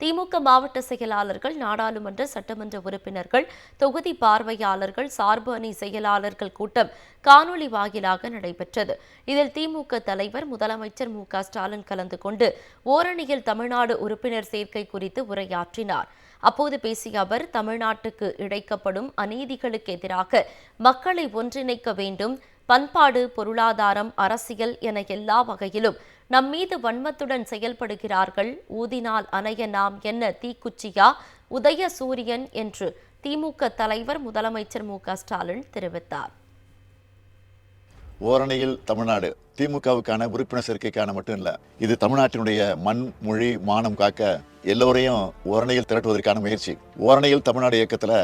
திமுக மாவட்ட செயலாளர்கள் நாடாளுமன்ற சட்டமன்ற உறுப்பினர்கள் தொகுதி பார்வையாளர்கள் சார்பு அணி செயலாளர்கள் கூட்டம் காணொலி வாயிலாக நடைபெற்றது. இதில் திமுக தலைவர் முதலமைச்சர் மு க ஸ்டாலின் கலந்து கொண்டு ஓரணியில் தமிழ்நாடு உறுப்பினர் சேர்க்கை குறித்து உரையாற்றினார். அப்போது பேசிய அவர் தமிழ்நாட்டுக்கு இழைக்கப்படும் அநீதிகளுக்கு எதிராக மக்களை ஒன்றிணைக்க வேண்டும் பண்பாடு பொருளாதாரம் அரசியல் என எல்லா வகையிலும் நம்மீது வன்மத்துடன் செயல்படுகிறார்கள். ஊதினால் அணைய நாம் என்ன தீக்குச்சியா? உதய சூரியன் என்று திமுக தலைவர் முதலமைச்சர் மு க ஸ்டாலின் தெரிவித்தார். ஓரணியில் தமிழ்நாடு திமுகவுக்கான உறுப்பினர் சேர்க்கைக்கான மட்டும் இல்லை இது தமிழ்நாட்டினுடைய மண் மொழி மானம் காக்க எல்லோரையும் ஓரணியில் திரட்டுவதற்கான முயற்சி. ஓரணியில் தமிழ்நாடு இயக்கத்தில்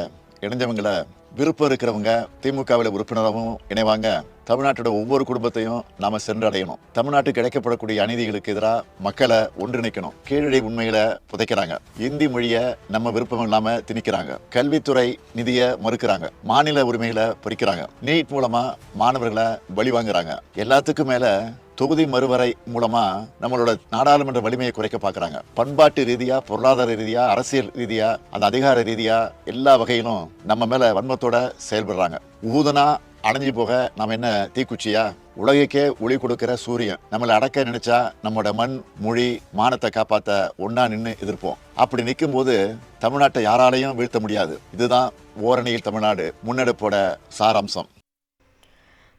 இணைஞ்சவங்களை விருப்பம் இருக்கிறவங்க திமுகவில் உறுப்பினராகவும் இணைவாங்க. தமிழ்நாட்டோட ஒவ்வொரு குடும்பத்தையும் நாம சென்றடையணும். தமிழ்நாட்டுக்கு கிடைக்கப்படக்கூடிய அநீதிகளுக்கு எதிராக மக்களை ஒன்றிணைக்கணும். கீழடி உண்மையில புதைக்கிறாங்க. இந்தி மொழியை நம்ம விருப்பம் இல்லாம திணிக்கிறாங்க. கல்வித்துறை நிதியை மறுக்கிறாங்க. மாநில உரிமைகளை பறிக்கிறாங்க. நீட் மூலமா மாணவர்களை பலி வாங்குறாங்க எல்லாத்துக்கும் மேல தொகுதி மறுவரை மூலமாக நம்மளோட நாடாளுமன்ற வலிமையை குறைக்க பார்க்குறாங்க. பண்பாட்டு ரீதியாக பொருளாதார ரீதியாக அரசியல் ரீதியாக அந்த அதிகார ரீதியாக எல்லா வகையிலும் நம்ம மேலே வன்மத்தோட செயல்படுறாங்க. ஊதனா அணைஞ்சு போக நம்ம என்ன தீக்குச்சியா? உலகக்கே ஒளி கொடுக்கிற சூரியன் நம்மளை அடக்க நினைச்சா நம்மளோட மண் மொழி மானத்தை காப்பாத்த ஒன்னா நின்று எதிர்ப்போம். அப்படி நிற்கும் போது தமிழ்நாட்டை யாராலையும் வீழ்த்த முடியாது. இதுதான் ஓரணியில் தமிழ்நாடு முன்னெடுப்போட சாராம்சம்.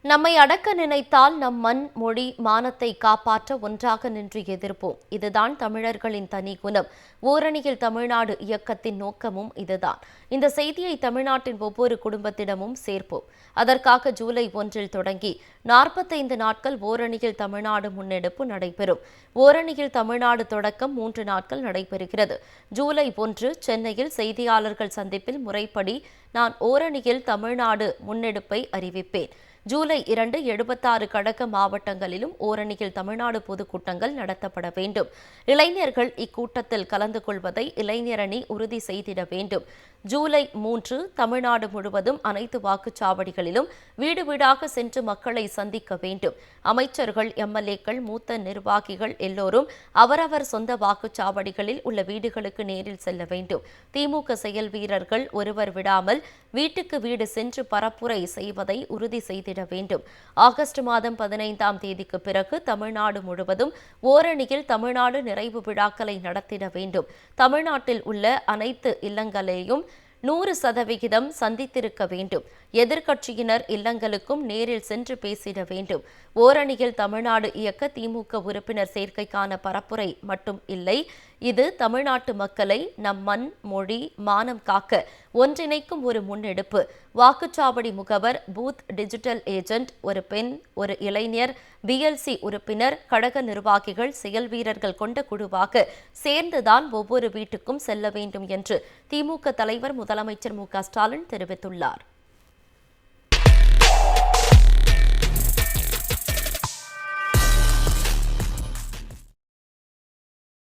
நம்மை அடக்க நினைத்தால் நம் மண் மொழி மானத்தை காப்பாற்ற ஒன்றாக நின்று எதிர்ப்போம். இதுதான் தமிழர்களின் தனி குணம். ஓரணியில் தமிழ்நாடு இயக்கத்தின் நோக்கமும் இதுதான். இந்த செய்தியை தமிழ்நாட்டின் ஒவ்வொரு குடும்பத்திடமும் சேர்ப்போம். அதற்காக ஜூலை ஒன்றில் தொடங்கி நாற்பத்தைந்து நாட்கள் ஓரணியில் தமிழ்நாடு முன்னெடுப்பு நடைபெறும். ஓரணியில் தமிழ்நாடு தொடக்கம் மூன்று நாட்கள் நடைபெறுகிறது. ஜூலை ஒன்று சென்னையில் செய்தியாளர்கள் சந்திப்பில் முறைப்படி நான் ஓரணியில் தமிழ்நாடு முன்னெடுப்பை அறிவிப்பேன். ஜூலை இரண்டு எழுபத்தாறு கழக மாவட்டங்களிலும் ஓரணியில் தமிழ்நாடு பொதுக்கூட்டங்கள் நடத்தப்பட வேண்டும். இளைஞர்கள் இக்கூட்டத்தில் கலந்து கொள்வதை இளைஞரணி உறுதி செய்திட வேண்டும். ஜூலை மூன்று தமிழ்நாடு முழுவதும் அனைத்து வாக்குச்சாவடிகளிலும் வீடு வீடாக சென்று மக்களை சந்திக்க வேண்டும். அமைச்சர்கள் எம்எல்ஏக்கள் மூத்த நிர்வாகிகள் எல்லோரும் அவரவர் சொந்த வாக்குச்சாவடிகளில் உள்ள வீடுகளுக்கு நேரில் செல்ல வேண்டும். திமுக செயல் வீரர்கள் ஒருவர் விடாமல் வீட்டுக்கு வீடு சென்று பரப்புரை செய்வதை உறுதி செய்திட வேண்டும். ஆகஸ்ட் மாதம் பதினைந்தாம் தேதிக்கு பிறகு தமிழ்நாடு முழுவதும் ஓரணியில் தமிழ்நாடு நிறைவு விழாக்களை நடத்திட வேண்டும். தமிழ்நாட்டில் உள்ள அனைத்து இல்லங்களையும் நூறு சதவிகிதம் சந்தித்திருக்க வேண்டும். எதிர்க்கட்சியினர் இல்லங்களுக்கும் நேரில் சென்று பேசிட வேண்டும். ஓரணியில் தமிழ்நாடு இயக்க திமுக உறுப்பினர் சேர்க்கைக்கான பரப்புரை மட்டும் இல்லை. இது தமிழ்நாட்டு மக்களை நம் மண் மொழி மானம் காக்க ஒன்றிணைக்கும் ஒரு முன்னெடுப்பு. வாக்குச்சாவடி முகவர் பூத் டிஜிட்டல் ஏஜென்ட் ஒரு பெண் ஒரு இளைஞர் பிஎல்சி உறுப்பினர் கழக நிர்வாகிகள் செயல் வீரர்கள் கொண்ட குழுவாக சேர்ந்துதான் ஒவ்வொரு வீட்டுக்கும் செல்ல வேண்டும் என்று திமுக தலைவர் முதலமைச்சர் மு க ஸ்டாலின் தெரிவித்துள்ளார்.